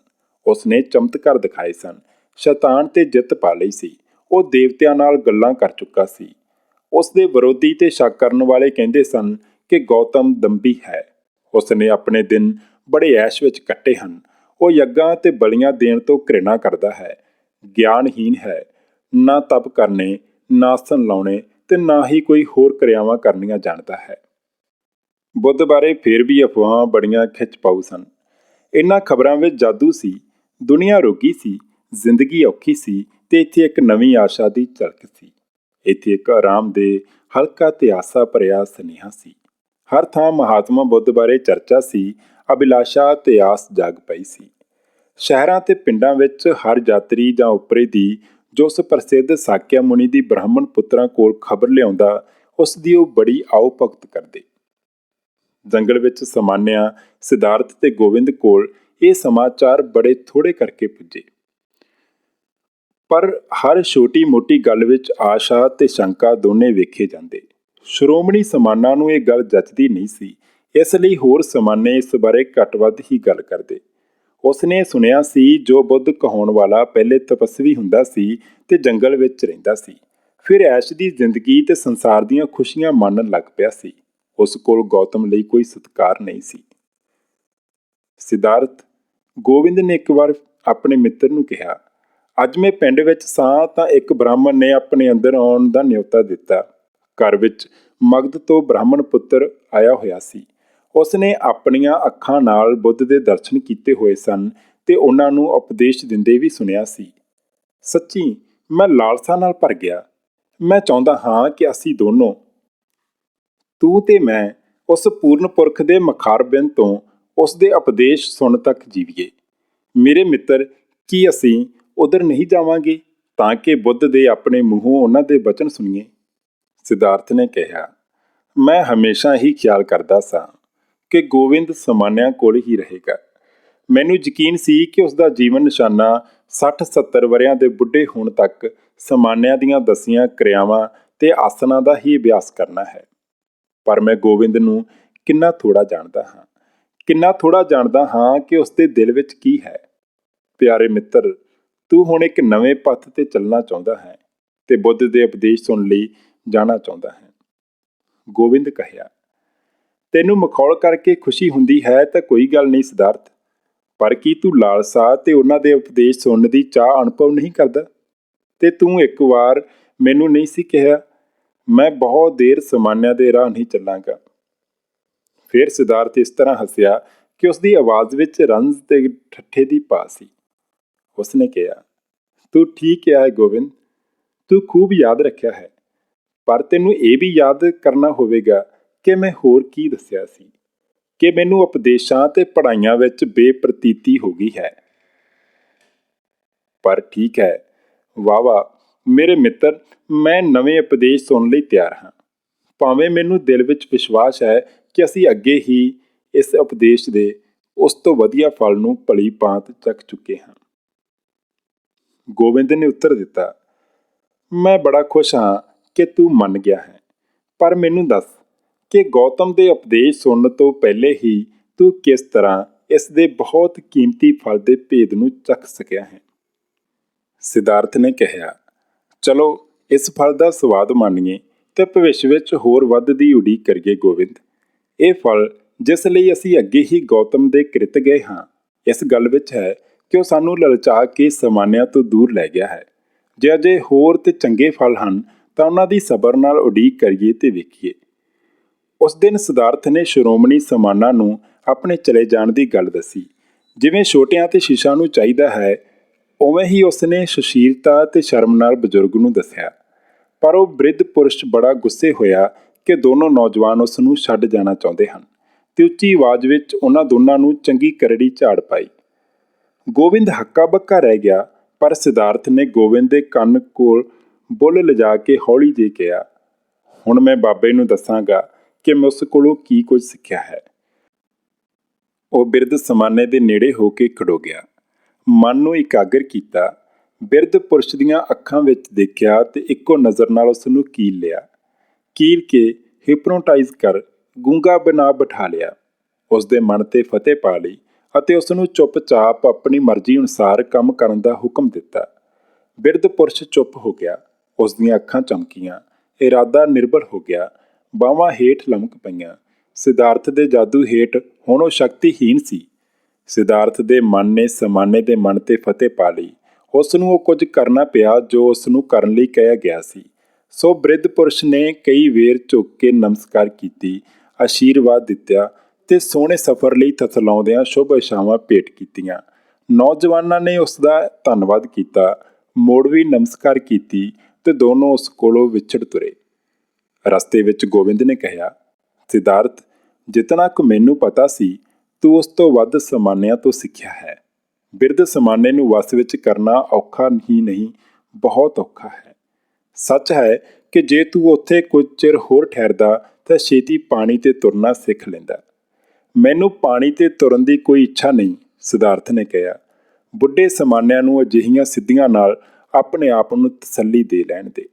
ਉਸ ਨੇ ਚਮਤਕਾਰ ਦਿਖਾਏ ਸਨ। ਸ਼ੈਤਾਨ ਤੇ ਜਿੱਤ ਪਾ ਲਈ ਸੀ। ਉਹ ਦੇਵਤਿਆਂ ਨਾਲ ਗੱਲਾਂ ਕਰ ਚੁੱਕਾ ਸੀ। ਉਸ ਦੇ ਵਿਰੋਧੀ ਤੇ ਸ਼ੱਕ ਕਰਨ ਵਾਲੇ ਕਹਿੰਦੇ ਸਨ ਕਿ ਗੌਤਮ ਦੰਬੀ ਹੈ। ਉਸ ਨੇ ਆਪਣੇ ਦਿਨ ਬੜੇ ਐਸ਼ ਵਿੱਚ ਕੱਟੇ ਹਨ। ਉਹ ਯੱਗਾਂ ਤੇ ਬਲੀਆਂ ਦੇਣ ਤੋਂ ਘ੍ਰਿਣਾ ਕਰਦਾ ਹੈ। ਗਿਆਨਹੀਨ ਹੈ। ਨਾ ਤਪ ਕਰਨੇ, ਨਾ ਸਨ ਲਾਉਣੇ ਤੇ ਨਾ ਹੀ ਕੋਈ ਹੋਰ ਕਿਰਿਆਵਾਂ ਕਰਨੀਆਂ ਜਾਣਦਾ ਹੈ। ਬੁੱਧ ਬਾਰੇ ਫਿਰ ਵੀ ਅਫਵਾਹਾਂ ਬੜੀਆਂ ਖਿੱਚ ਪਾਉ ਸਨ। ਇਨ੍ਹਾਂ ਖਬਰਾਂ ਵਿੱਚ ਜਾਦੂ ਸੀ। ਦੁਨੀਆ ਰੋਗੀ ਸੀ। ਜ਼ਿੰਦਗੀ ਔਖੀ ਸੀ ਤੇ ਇੱਥੇ ਇੱਕ ਨਵੀਂ ਆਸ਼ਾ ਦੀ ਝਲਕ ਸੀ। ਇੱਥੇ ਇੱਕ ਆਰਾਮ ਦੇ, ਹਲਕਾ ਤੇ ਆਸਾ ਭਰਿਆ ਸੁਨੇਹਾ ਸੀ। ਹਰ ਥਾਂ ਮਹਾਤਮਾ ਬੁੱਧ ਬਾਰੇ ਚਰਚਾ ਸੀ, ਅਭਿਲਾਸ਼ਾ ਤੇ ਆਸ ਜਾਗ ਪਈ ਸੀ। ਸ਼ਹਿਰਾਂ ਤੇ ਪਿੰਡਾਂ ਵਿੱਚ ਹਰ ਯਾਤਰੀ ਜਾਂ ਉਪਰੇ ਦੀ, ਜੋ ਉਸ ਪ੍ਰਸਿੱਧ ਸਾਕਿਆ ਮੁਨੀ ਦੀ ਬ੍ਰਾਹਮਣ ਪੁੱਤਰਾਂ ਕੋਲ ਖਬਰ ਲਿਆਉਂਦਾ, ਉਸ ਦੀ ਉਹ ਬੜੀ ਆਉ ਭਗਤ ਕਰਦੇ। ਜੰਗਲ ਵਿੱਚ ਸਮਾਨਿਆ ਸਿਧਾਰਥ ਤੇ ਗੋਬਿੰਦ ਕੋਲ ਇਹ ਸਮਾਚਾਰ ਬੜੇ ਥੋੜੇ ਕਰਕੇ ਪੁੱਜੇ। ਪਰ ਹਰ ਛੋਟੀ-ਮੋਟੀ ਗੱਲ ਵਿੱਚ ਆਸ਼ਾ ਤੇ ਸ਼ੰਕਾ ਦੋਨੇ ਵੇਖੇ ਜਾਂਦੇ। ਸ਼੍ਰੋਮਣੀ ਸਮਾਨਾਂ ਨੂੰ ਇਹ ਗੱਲ ਜੱਚਦੀ ਨਹੀਂ ਸੀ। ਇਸ ਲਈ ਹੋਰ ਸਮਾਨੇ ਇਸ ਬਾਰੇ ਘੱਟ-ਵੱਧ ਹੀ ਗੱਲ ਕਰਦੇ। ਉਸਨੇ ਸੁਣਿਆ ਸੀ, ਜੋ ਬੁੱਧ ਕਹਾਉਣ ਵਾਲਾ ਪਹਿਲੇ ਤਪਸਵੀ ਹੁੰਦਾ ਸੀ ਤੇ ਜੰਗਲ ਵਿੱਚ ਰਹਿੰਦਾ ਸੀ। ਫਿਰ ਐਸ਼ ਦੀ ਜ਼ਿੰਦਗੀ ਤੇ ਸੰਸਾਰ ਦੀਆਂ ਖੁਸ਼ੀਆਂ ਮੰਨਣ ਲੱਗ ਪਿਆ ਸੀ। ਉਸ ਕੋਲ ਗੌਤਮ ਲਈ ਕੋਈ ਸਤਕਾਰ ਨਹੀਂ ਸੀ। ਸਿਧਾਰਥ ਗੋਬਿੰਦ ਨੇ ਇੱਕ ਵਾਰ ਆਪਣੇ ਮਿੱਤਰ ਨੂੰ ਕਿਹਾ ਅੱਜ ਮੈਂ ਪਿੰਡ ਵਿੱਚ ਸਾਂ ਤਾਂ ਇੱਕ ਬ੍ਰਾਹਮਣ ਨੇ ਆਪਣੇ ਅੰਦਰ ਆਉਣ ਦਾ ਨਿਯੋਤਾ ਦਿੱਤਾ। ਘਰ ਵਿੱਚ ਮਗਧ ਤੋਂ ਬ੍ਰਾਹਮਣ ਪੁੱਤਰ ਆਇਆ ਹੋਇਆ ਸੀ। ਉਸਨੇ ਆਪਣੀਆਂ ਅੱਖਾਂ ਨਾਲ ਬੁੱਧ ਦੇ ਦਰਸ਼ਨ ਕੀਤੇ ਹੋਏ ਸਨ ਤੇ ਉਹਨਾਂ ਨੂੰ ਉਪਦੇਸ਼ ਦਿੰਦੇ ਵੀ ਸੁਣਿਆ ਸੀ। ਸੱਚੀ, ਮੈਂ ਲਾਲਸਾ ਨਾਲ ਭਰ ਗਿਆ। ਮੈਂ ਚਾਹੁੰਦਾ ਹਾਂ ਕਿ ਅਸੀਂ ਦੋਨੋਂ, ਤੂੰ ਤੇ ਮੈਂ, ਉਸ ਪੂਰਨ ਪੁਰਖ ਦੇ ਮਖਾਰਬਿੰਦ ਤੋਂ ਉਸ ਦੇ ਉਪਦੇਸ਼ ਸੁਣ ਤੱਕ ਜੀਵੀਏ। ਮੇਰੇ ਮਿੱਤਰ, ਕੀ ਅਸੀਂ ਉਧਰ ਨਹੀਂ ਜਾਵਾਂਗੇ ਤਾਂ ਕਿ ਬੁੱਧ ਦੇ ਆਪਣੇ ਮੂੰਹੋਂ ਉਹਨਾਂ ਦੇ ਬਚਨ ਸੁਣੀਏ। ਸਿਧਾਰਥ ਨੇ ਕਿਹਾ, ਮੈਂ ਹਮੇਸ਼ਾ ਹੀ ਖਿਆਲ ਕਰਦਾ ਸਾਂ ਕਿ ਗੋਵਿੰਦ ਸਮਾਨਿਆਂ ਕੋਲ ਹੀ ਰਹੇਗਾ। ਮੈਨੂੰ ਯਕੀਨ ਸੀ ਕਿ ਉਸ ਦਾ ਜੀਵਨ ਨਿਸ਼ਾਨਾ 60-70 ਵਰਿਆਂ ਦੇ ਬੁੱਢੇ ਹੋਣ ਤੱਕ ਸਮਾਨਿਆਂ ਦੀਆਂ ਦਸੀਆਂ ਕਿਰਿਆਵਾਂ ਤੇ ਆਸਨਾਂ ਦਾ ਹੀ ਅਭਿਆਸ ਕਰਨਾ ਹੈ। ਪਰ ਮੈਂ ਗੋਵਿੰਦ ਨੂੰ ਕਿੰਨਾ ਥੋੜਾ ਜਾਣਦਾ ਹਾਂ, ਕਿੰਨਾ ਥੋੜਾ ਜਾਣਦਾ ਹਾਂ ਕਿ ਉਸ ਦੇ ਦਿਲ ਵਿੱਚ ਕੀ ਹੈ। ਪਿਆਰੇ ਮਿੱਤਰ ਤੂੰ ਹੁਣ ਇੱਕ ਨਵੇਂ ਪੱਥ ਤੇ ਚੱਲਣਾ ਚਾਹੁੰਦਾ ਹੈ ਤੇ ਬੁੱਧ ਦੇ ਉਪਦੇਸ਼ ਸੁਣ ਲਈ ਜਾਣਾ ਚਾਹੁੰਦਾ ਹੈ। ਗੋਬਿੰਦ ਕਹਿਆ, ਤੈਨੂੰ ਮਖੌਲ ਕਰਕੇ ਖੁਸ਼ੀ ਹੁੰਦੀ ਹੈ ਤਾਂ ਕੋਈ ਗੱਲ ਨਹੀਂ ਸਿਧਾਰਥ, ਪਰ ਕੀ ਤੂੰ ਲਾਲਸਾ ਤੇ ਉਹਨਾਂ ਦੇ ਉਪਦੇਸ਼ ਸੁਣਨ ਦੀ ਚਾਹ ਅਨੁਭਵ ਨਹੀਂ ਕਰਦਾ? ਤੇ ਤੂੰ ਇੱਕ ਵਾਰ ਮੈਨੂੰ ਨਹੀਂ ਸੀ ਕਿਹਾ, ਮੈਂ ਬਹੁਤ ਦੇਰ ਸਮਾਨਿਆ ਦੇ ਰਾਹ ਨਹੀਂ ਚੱਲਾਂਗਾ। ਫਿਰ ਸਿਧਾਰਥ ਇਸ ਤਰ੍ਹਾਂ ਹੱਸਿਆ ਕਿ ਉਸ ਦੀ ਆਵਾਜ਼ ਵਿੱਚ ਰੰਜ ਤੇ ਠੱਠੇ ਦੀ ਪਾ ਸੀ। ਉਸਨੇ ਕਿਹਾ, ਤੂੰ ਠੀਕ ਕਿਹਾ ਹੈ ਗੋਬਿੰਦ, ਤੂੰ ਖੂਬ ਯਾਦ ਰੱਖਿਆ ਹੈ, ਪਰ ਤੈਨੂੰ ਇਹ ਵੀ ਯਾਦ ਕਰਨਾ ਹੋਵੇਗਾ ਕਿ ਮੈਂ ਹੋਰ ਕੀ ਦੱਸਿਆ ਸੀ, ਕਿ ਮੈਨੂੰ ਉਪਦੇਸ਼ਾਂ ਤੇ ਪੜਾਈਆਂ ਵਿੱਚ ਬੇਪ੍ਰਤੀਤੀ ਹੋ ਗਈ ਹੈ। ਪਰ ਠੀਕ ਹੈ ਵਾਵਾ ਮੇਰੇ ਮਿੱਤਰ, ਮੈਂ ਨਵੇਂ ਉਪਦੇਸ਼ ਸੁਣਨ ਲਈ ਤਿਆਰ ਹਾਂ। ਭਾਵੇਂ ਮੈਨੂੰ ਦਿਲ ਵਿੱਚ ਵਿਸ਼ਵਾਸ ਹੈ ਕਿ ਅਸੀਂ ਅੱਗੇ ਹੀ ਇਸ ਉਪਦੇਸ਼ ਦੇ ਉਸ ਤੋਂ ਵਧੀਆ ਫਲ ਨੂੰ ਭਲੀ ਭਾਂਤ ਚੱਕ ਚੁੱਕੇ ਹਾਂ। ਗੋਬਿੰਦ ਨੇ ਉੱਤਰ ਦਿੱਤਾ, ਮੈਂ ਬੜਾ ਖੁਸ਼ ਹਾਂ ਕਿ ਤੂੰ ਮੰਨ ਗਿਆ ਹੈ, ਪਰ ਮੈਨੂੰ ਦੱਸ ਕਿ ਗੌਤਮ ਦੇ ਉਪਦੇਸ਼ ਸੁਣਨ ਤੋਂ ਪਹਿਲੇ ਹੀ ਤੂੰ ਕਿਸ ਤਰ੍ਹਾਂ ਇਸ ਦੇ ਬਹੁਤ ਕੀਮਤੀ ਫਲ ਦੇ ਭੇਦ ਨੂੰ ਚੱਖ ਸਕਿਆ ਹੈ? ਸਿਧਾਰਥ ਨੇ ਕਿਹਾ, ਚਲੋ, ਇਸ ਫਲ ਦਾ ਸਵਾਦ ਮਾਣੀਏ ਤੇ ਭਵਿੱਖ ਵਿੱਚ ਹੋਰ ਵੱਧ ਦੀ ਉਡੀਕ ਕਰੀਏ ਗੋਬਿੰਦ। ਇਹ ਫਲ ਜਿਸ ਲਈ ਅਸੀਂ ਅੱਗੇ ਹੀ ਗੌਤਮ ਦੇ ਕ੍ਰਿਤ ਗਏ ਹਾਂ, ਇਸ ਗੱਲ ਵਿੱਚ ਹੈ ਕਿ ਉਹ ਸਾਨੂੰ ਲਲਚਾ ਕੇ ਸਮਾਨਿਆਂ ਤੋਂ ਦੂਰ ਲੈ ਗਿਆ ਹੈ? ਜੇ ਅਜੇ ਹੋਰ ਤੇ ਚੰਗੇ ਫਲ ਹਨ, ਤਾਂ ਉਹਨਾਂ ਦੀ ਸਬਰ ਨਾਲ ਉਡੀਕ ਕਰੀਏ ਤੇ ਵੇਖੀਏ। ਉਸ ਦਿਨ ਸਿਧਾਰਥ ਨੇ ਸ਼੍ਰੋਮਣੀ ਸਮਾਨਾ ਨੂੰ ਆਪਣੇ ਚਲੇ ਜਾਣ ਦੀ ਗੱਲ ਦੱਸੀ। ਜਿਵੇਂ ਛੋਟਿਆਂ ਤੇ ਸ਼ੀਸ਼ਾ ਨੂੰ ਚਾਹੀਦਾ ਹੈ, ਉਵੇਂ ਹੀ ਉਸਨੇ ਸੁਸ਼ੀਲਤਾ ਤੇ ਸ਼ਰਮ ਨਾਲ ਬਜ਼ੁਰਗ ਨੂੰ ਦੱਸਿਆ। ਪਰ ਉਹ ਬ੍ਰਿਧ ਪੁਰਸ਼ ਬੜਾ ਗੁੱਸੇ ਹੋਇਆ ਕਿ ਦੋਨੋਂ ਨੌਜਵਾਨ ਉਸ ਨੂੰ ਛੱਡ ਜਾਣਾ ਚਾਹੁੰਦੇ ਹਨ ਤੇ ਉੱਚੀ ਆਵਾਜ਼ ਵਿੱਚ ਉਹਨਾਂ ਦੋਨਾਂ ਨੂੰ ਚੰਗੀ ਕਰੜੀ ਝਾੜ ਪਾਈ। ਗੋਬਿੰਦ ਹੱਕਾ ਬੱਕਾ ਰਹਿ ਗਿਆ, ਪਰ ਸਿਧਾਰਥ ਨੇ ਗੋਬਿੰਦ ਦੇ ਕੰਨ ਕੋਲ ਬੁੱਲ ਲਿਜਾ ਕੇ ਹੌਲੀ ਜਿਹੀ ਕਿਹਾ, ਹੁਣ ਮੈਂ ਬਾਬੇ ਨੂੰ ਦੱਸਾਂਗਾ ਕਿ ਮੈਂ ਉਸ ਕੋਲੋਂ ਕੀ ਕੁਝ ਸਿੱਖਿਆ ਹੈ। ਉਹ ਬਿਰਧ ਸਮਾਨੇ ਦੇ ਨੇੜੇ ਹੋ ਕੇ ਖੜੋ ਗਿਆ। ਮਨ ਨੂੰ ਇਕਾਗਰ ਕੀਤਾ, ਬਿਰਧ ਪੁਰਸ਼ ਦੀਆਂ ਅੱਖਾਂ ਵਿੱਚ ਦੇਖਿਆ ਤੇ ਇੱਕੋ ਨਜ਼ਰ ਨਾਲ ਉਸ ਨੂੰ ਕੀਲ ਲਿਆ। ਕੀਲ ਕੇ ਹਿਪਨੋਟਾਈਜ਼ ਕਰ ਗੂੰਗਾ ਬਣਾ ਬਿਠਾ ਲਿਆ। ਉਸ ਦੇ ਮਨ ਤੇ ਫਤਿਹ ਪਾ ਲਈ। ਅਤੇ ਉਸ ਨੂੰ ਚੁੱਪਚਾਪ ਆਪਣੀ ਮਰਜ਼ੀ ਅਨੁਸਾਰ ਕੰਮ ਕਰਨ ਦਾ ਹੁਕਮ ਦਿੱਤਾ। ਬਿਰਧ ਪੁਰਸ਼ ਚੁੱਪ ਹੋ ਗਿਆ। ਉਸ ਦੀਆਂ ਅੱਖਾਂ ਚਮਕੀਆਂ। ਇਰਾਦਾ ਨਿਰਭਰ ਹੋ ਗਿਆ। ਬਾਹਾਂ ਹੇਠ ਲਮਕ ਪਈਆਂ। ਸਿਧਾਰਥ ਦੇ ਜਾਦੂ ਹੇਠ ਹੁਣ ਉਹ ਸ਼ਕਤੀਹੀਨ ਸੀ। ਸਿਧਾਰਥ ਦੇ ਮਨ ਨੇ ਸਮਾਨੇ ਦੇ ਮਨ ਤੇ ਫਤਿਹ ਪਾ ਲਈ। ਉਸ ਨੂੰ ਉਹ ਕੁਝ ਕਰਨਾ ਪਿਆ ਜੋ ਉਸ ਨੂੰ ਕਰਨ ਲਈ ਕਿਹਾ ਗਿਆ ਸੀ। ਸੋ ਬ੍ਰਿਧ ਪੁਰਸ਼ ਨੇ ਕਈ ਵੇਰ ਝੁੱਕ ਕੇ ਨਮਸਕਾਰ ਕੀਤੀ ਆਸ਼ੀਰਵਾਦ ਦਿੱਤਾ ਤੇ ਸੋਹਣੇ ਸਫ਼ਰ ਲਈ ਤਸਲਾਉਂਦਿਆਂ ਸ਼ੁਭ ਇਸ਼ਾਵਾਂ ਭੇਟ ਕੀਤੀਆਂ। ਨੌਜਵਾਨਾਂ ਨੇ ਉਸ ਦਾ ਧੰਨਵਾਦ ਕੀਤਾ ਮੋੜਵੀ ਨਮਸਕਾਰ ਕੀਤੀ ਤੇ ਦੋਨੋਂ ਉਸ ਕੋਲੋਂ ਵਿਛੜ ਤੁਰੇ। ਰਸਤੇ ਵਿੱਚ ਗੋਬਿੰਦ ਨੇ ਕਿਹਾ, ਸਿਧਾਰਥ, ਜਿਤਨਾ ਕੁ ਮੈਨੂੰ ਪਤਾ ਸੀ, ਤੂੰ ਉਸ ਤੋਂ ਵੱਧ ਸਮਾਨਿਆਂ ਤੋਂ ਸਿੱਖਿਆ ਹੈ। ਬਿਰਧ ਸਮਾਨੇ ਨੂੰ ਵਸ ਵਿੱਚ ਕਰਨਾ ਔਖਾ ਹੀ ਨਹੀਂ, ਬਹੁਤ ਔਖਾ ਹੈ। ਸੱਚ ਹੈ ਕਿ ਜੇ ਤੂੰ ਉੱਥੇ ਕੁਝ ਚਿਰ ਹੋਰ ਠਹਿਰਦਾ, ਤਾਂ ਛੇਤੀ ਪਾਣੀ ਤੇ ਤੁਰਨਾ ਸਿੱਖ ਲੈਂਦਾ। ਮੈਨੂੰ ਪਾਣੀ ਤੇ ਤੁਰਨ ਦੀ ਕੋਈ ਇੱਛਾ ਨਹੀਂ, ਸਿਧਾਰਥ ਨੇ ਕਿਹਾ। ਬੁੱਢੇ ਸਮਾਨਿਆਂ ਨੂੰ ਅਜਿਹੀਆਂ ਸਿੱਧੀਆਂ ਨਾਲ ਆਪਣੇ ਆਪ ਨੂੰ ਤਸੱਲੀ ਦੇ ਲੈਣ ਦੇ।